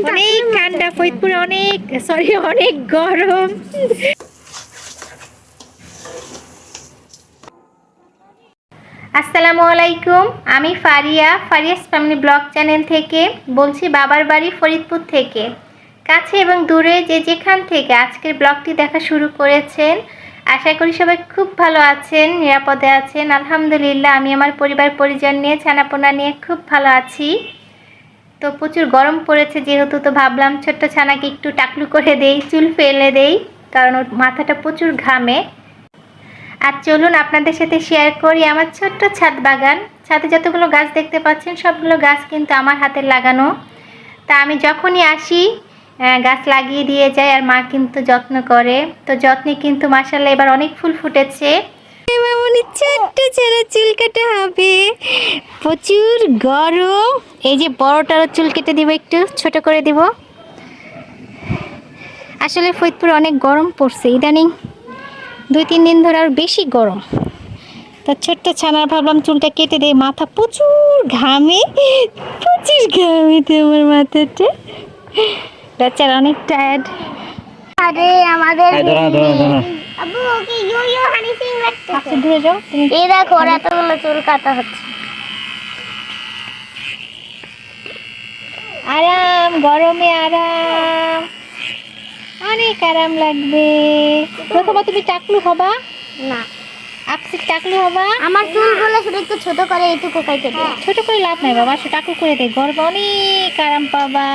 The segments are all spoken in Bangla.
অনেক ঠান্ডা ফরিদপুরে অনেক সরি অনেক গরম। আসসালামু আলাইকুম আমি Faria Faria's family blog channel থেকে বলছি বাবার বাড়ি ফরিদপুর থেকে। কাছে এবং দূরে যে যেখান থেকে আজকের ব্লগটি দেখা শুরু করেছেন আশা করি সবাই খুব ভালো আছেন নিরাপদে আছেন। আলহামদুলিল্লাহ আমি আমার পরিবার পরিজন নিয়ে ছানাপোনা নিয়ে খুব ভালো আছি। তো প্রচুর গরম পড়েছে যেহেতু, তো ভাবলাম ছোট্ট ছানাকে একটু টাকলু করে দেই, চুল ফেলে দেই, কারণ ওর মাথাটা প্রচুর ঘামে। আর চলুন আপনাদের সাথে শেয়ার করি আমার ছোট্ট ছাদ বাগান। ছাদে যতগুলো গাছ দেখতে পাচ্ছেন, সবগুলো গাছ কিন্তু আমার হাতের লাগানো। তা আমি যখনই আসি গাছ লাগিয়ে দিয়ে যাই আর মা কিন্তু যত্ন করে। তো যত্নে কিন্তু মাসাল্লাহ এবার অনেক ফুল ফুটেছে। ছোট্ট চুল হবে। প্রচুর গরম। এই যে বড়টারও চুল কেটে দিব একটু ছোট করে দিব। আসলে ফরিদপুরে অনেক গরম পড়ছে ইদানিং দুই তিন দিন ধরে আর বেশি গরম। তা ছোট্ট ছানার ভাবলাম চুলটা কেটে দেয় মাথা প্রচুর ঘামে প্রচুর ঘামে তো আমার মাথাটা বাচ্চারা অনেক টায়ার্ড আরে আমাদের এই ধরো, ধরো, ধরো। আব্বু okay yo yo Honey Singh আচ্ছা লাগতেছে দূরে যাও তুমি এই দেখো ওর এতগুলো চুল কাটা হচ্ছে আরাম গরমে আরাম। অনেক আরাম লাগবে। প্রথমে তুমি টাকলু হবা? না। আপসি টাকলু হবা? আমার চুলগুলো শুধু একটু ছোট করে এইটুকু কেটে দিই ছোট করে লাভ নাই বাবা সে টাকলু করে দে। গরমে অনেক আরাম পাবা।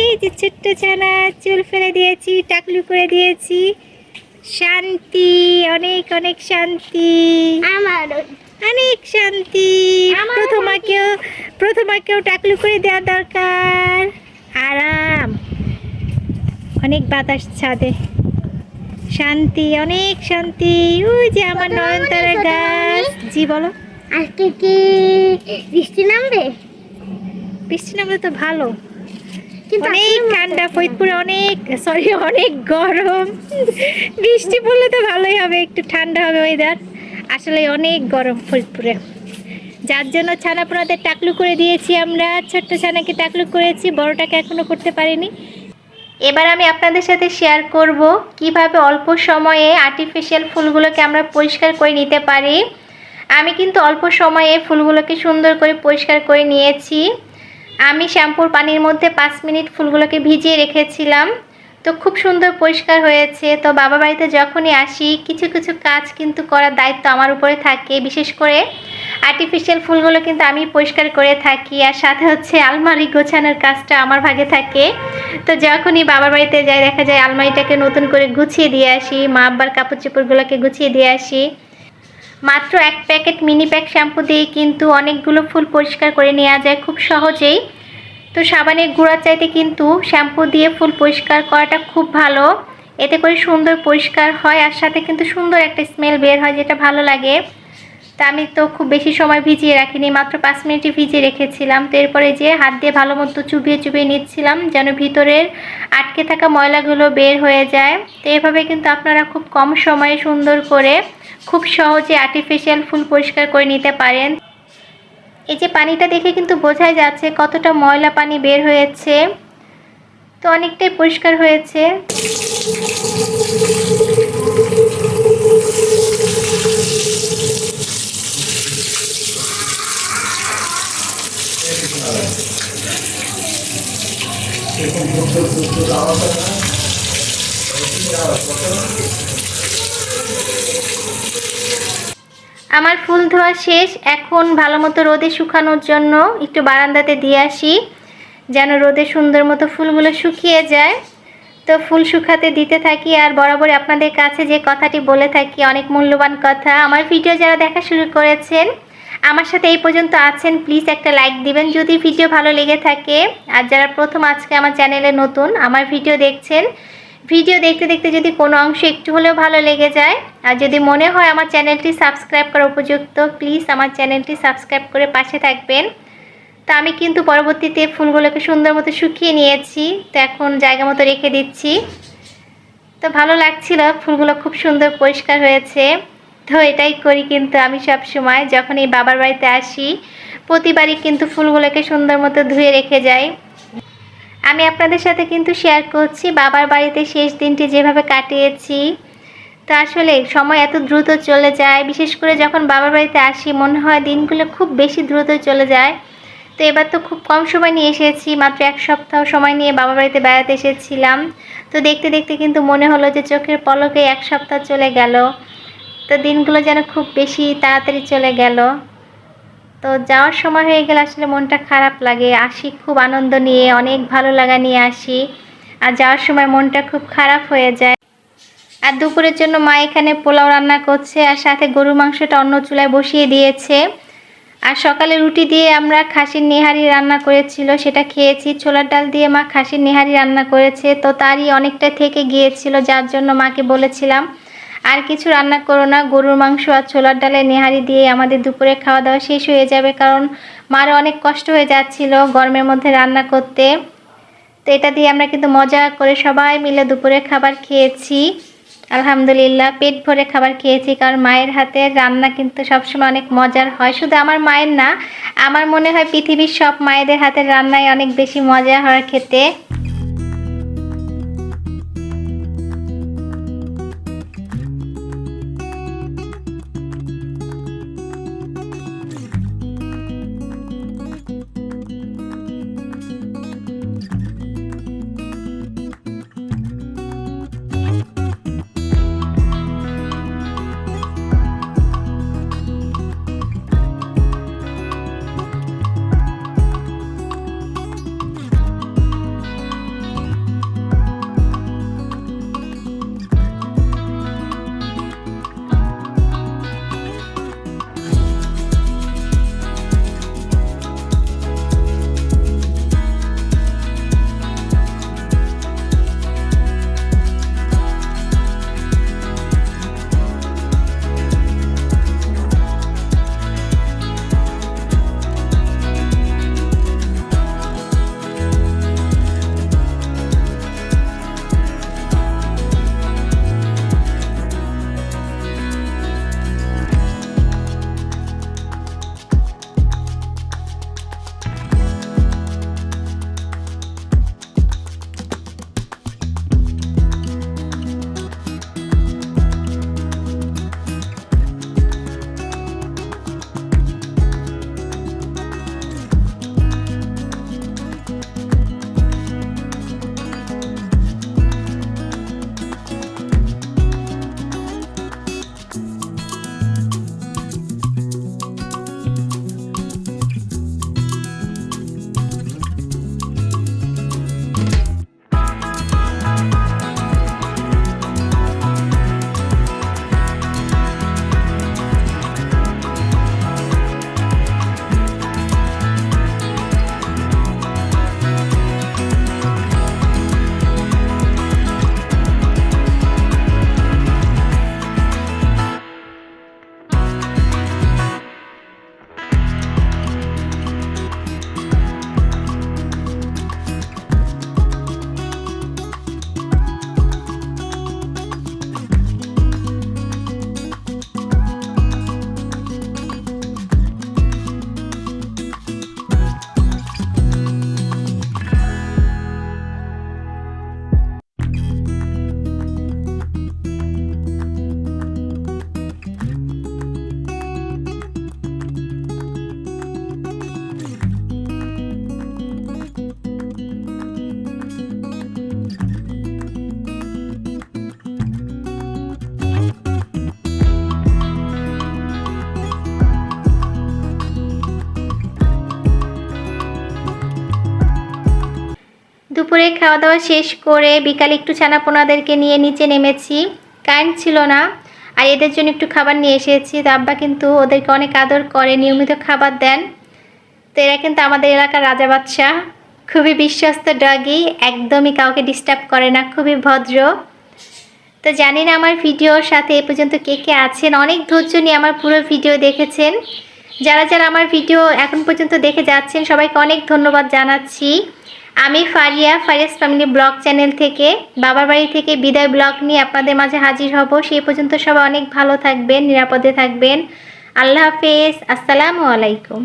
এই যে ছোট্ট ছানা চুল ফেলে দিয়েছি টাকলু করে দিয়েছি। শান্তি অনেক অনেক শান্তি। আমার অনেক শান্তি। প্রথমাকেও প্রথমাকেও টাকলু করে দেওয়া দরকার। আরাম। অনেক বাতাস ছাদে। শান্তি অনেক শান্তি। ওই যে আমার নয়নতারা গাছ। জি বলো। আজকে কি বৃষ্টি নামবে? বৃষ্টি নামলে তো ভালো। কিন্তু অনেক ঠান্ডা ফরিদপুরে অনেক সরি অনেক গরম। বৃষ্টি পড়লে তো ভালোই হবে একটু ঠান্ডা হবে ওয়েদার আসলে অনেক গরম ফরিদপুরে। যার জন্য ছানাপোনাদের টাকলু করে দিয়েছি আমরা, ছোট্ট ছানাকে টাকলু করেছি, বড়টাকে এখনও করতে পারিনি। এবার আমি আপনাদের সাথে শেয়ার করব কীভাবে অল্প সময়ে আর্টিফিশিয়াল ফুলগুলোকে আমরা পরিষ্কার করে নিতে পারি। আমি কিন্তু অল্প সময়ে ফুলগুলোকে সুন্দর করে পরিষ্কার করে নিয়েছি। আমি শ্যাম্পুর পানির মধ্যে পাঁচ মিনিট ফুলগুলোকে ভিজিয়ে রেখেছিলাম। তো খুব সুন্দর পরিষ্কার হয়েছে। তো বাবা বাড়িতে যখনই আসি, কিছু কিছু কাজ কিন্তু করার দায়িত্ব আমার উপরে থাকে। বিশেষ করে আর্টিফিশিয়াল ফুলগুলো কিন্তু আমি পরিষ্কার করে থাকি। আর সাথে হচ্ছে আলমারি গোছানোর কাজটা আমার ভাগে থাকে। তো যখনই বাবার বাড়িতে যাই, দেখা যায় আলমারিটাকে নতুন করে গুছিয়ে দিয়ে আসি, মা আব্বার কাপড় চোপড়গুলোকে গুছিয়ে দিয়ে আসি। মাত্র এক প্যাকেট মিনি প্যাক শ্যাম্পু দিয়ে কিন্তু অনেকগুলো ফুল পরিষ্কার করে নেওয়া যায়। খুব সহজেই তো সাবানের গুঁড়ার চাইতে কিন্তু শ্যাম্পু দিয়ে ফুল পরিষ্কার করাটা খুব ভালো। এতে করে সুন্দর পরিষ্কার হয় আর সাথে কিন্তু সুন্দর একটা স্মেল বের হয় যেটা ভালো লাগে। তা আমি তো খুব বেশি সময় ভিজিয়ে রাখিনি, মাত্র পাঁচ মিনিটই ভিজিয়ে রেখেছিলাম। তো এরপরে যে হাত দিয়ে ভালো মতো চুবিয়ে চুবিয়ে নিচ্ছিলাম যেন ভিতরের আটকে থাকা ময়লাগুলো বের হয়ে যায়। তো এভাবে কিন্তু আপনারা খুব কম সময়ে সুন্দর করে খুব সহজে আর্টিফিশিয়াল ফুল পরিষ্কার করে নিতে পারেন। এই যে পানিটা দেখে কিন্তু বোঝাই যাচ্ছে কতটা ময়লা পানি বের হয়েছে। তো অনেকটাই পরিষ্কার হয়েছে। আমার ফুল ধোয়া শেষ। এখন ভালো মতো রোদে শুকানোর জন্য একটু বারান্দাতে দিয়ে আসি, যেন রোদে সুন্দর মতো ফুলগুলো শুকিয়ে যায়। তো ফুল শুকাতে দিতে থাকি আর বরাবর আপনাদের কাছে যে কথাটি বলে থাকি, অনেক মূল্যবান কথা। আমার ভিডিও যারা দেখা শুরু করেছেন, আমার সাথে এই পর্যন্ত আছেন, প্লিজ একটা লাইক দিবেন যদি ভিডিও ভালো লেগে থাকে। আর যারা প্রথম আজকে আমার চ্যানেলে নতুন, আমার ভিডিও দেখছেন ভিডিও দেখতে দেখতে যদি কোনো অংশ একটু হলেও ভালো লেগে যায়, আর যদি মনে হয় আমার চ্যানেলটি সাবস্ক্রাইব করা উপযুক্ত প্লিজ আমার চ্যানেলটি সাবস্ক্রাইব করে পাশে থাকবেন। তো আমি কিন্তু পরবর্তীতে ফুলগুলোকে সুন্দর মতো শুকিয়ে নিয়েছি, তো এখন জায়গা মতো রেখে দিচ্ছি। তো ভালো লাগছিল, ফুলগুলো খুব সুন্দর পরিষ্কার হয়েছে। তো এটাই করি কিন্তু আমি সব সময় যখন এই বাবার বাড়িতে আসি, প্রতিবারই কিন্তু ফুলগুলোকে সুন্দর মতো ধুয়ে রেখে যাই। আমি আপনাদের সাথে কিন্তু শেয়ার করছি। বাবার বাড়িতে শেষ দিনটি যেভাবে কাটিয়েছি, তো আসলে সময় এত দ্রুত চলে যায়। বিশেষ করে যখন বাবার বাড়িতে আসি, মনে হয় দিনগুলো খুব বেশি দ্রুত চলে যায়। তো এবার তো খুব কম সময় নিয়ে এসেছি, মাত্র এক সপ্তাহ সময় নিয়ে বাবার বাড়িতে বেড়াতে এসেছিলাম। তো দেখতে দেখতে কিন্তু মনে হলো যে চোখের পলকে এক সপ্তাহ চলে গেল। তো দিনগুলো যেন খুব বেশি তাড়াতাড়ি চলে গেল। তো যাওয়ার সময় হয়ে গেলে আসলে মনটা খারাপ লাগে। আসি, খুব আনন্দ নিয়ে, অনেক ভালো লাগা নিয়ে আসি। আর যাওয়ার সময় মনটা খুব খারাপ হয়ে যায়। আর দুপুরের জন্য মা এখানে পোলাও রান্না করছে আর সাথে গরু মাংসটা অন্য চুলায় বসিয়ে দিয়েছে। আর সকালে রুটি দিয়ে আমরা খাসির নেহারি রান্না করেছিল, সেটা খেয়েছি। ছোলার ডাল দিয়ে মা খাসির নেহারি রান্না করেছে। তো তারই অনেকটা থেকে গিয়েছিল, যার জন্য মাকে বলেছিলাম আর কিছু রান্না করো না, গরুর মাংস আর ছোলার ডালে নেহারি দিয়ে আমাদের দুপুরে খাওয়া দাওয়া শেষ হয়ে যাবে, কারণ মার অনেক কষ্ট হয়ে যাচ্ছিল গরমের মধ্যে রান্না করতে। তো এটা দিয়ে আমরা কিন্তু মজা করে সবাই মিলে দুপুরে খাবার খেয়েছি। আলহামদুলিল্লাহ, পেট ভরে খাবার খেয়েছি, কারণ মায়ের হাতের রান্না কিন্তু সবসময় অনেক মজার হয়। শুধু আমার মায়ের না, আমার মনে হয় পৃথিবীর সব মায়েদের হাতের রান্নায় অনেক বেশি মজা হয় খেতে। দুপুরে খাওয়া দাওয়া শেষ করে বিকালে একটু ছানাপোনাদেরকে নিয়ে নিচে নেমেছি। কারেন্ট ছিল না, আর এদের জন্য একটু খাবার নিয়ে এসেছি। তো আব্বা কিন্তু ওদেরকে অনেক আদর করে, নিয়মিত খাবার দেন। তো এরা কিন্তু আমাদের এলাকার রাজা বাদশাহ। খুবই বিশ্বস্ত ডগি, একদমই কাউকে ডিস্টার্ব করে না, খুবই ভদ্র। তো জানি না আমার ভিডিওর সাথে এ পর্যন্ত কে কে আছেন, অনেক ধৈর্য নিয়ে আমার পুরো ভিডিও দেখেছেন। যারা যারা আমার ভিডিও এখন পর্যন্ত দেখে যাচ্ছেন, সবাইকে অনেক ধন্যবাদ জানাচ্ছি। আমি Faria, Faria's family blog channel থেকে, বাবার বাড়ি থেকে বিদায় ব্লগ নিয়ে আপনাদের মাঝে হাজির হব। সেই পর্যন্ত সবাই অনেক ভালো থাকবেন, নিরাপদে থাকবেন। আল্লাহ হাফেজ, আসসালামু আলাইকুম।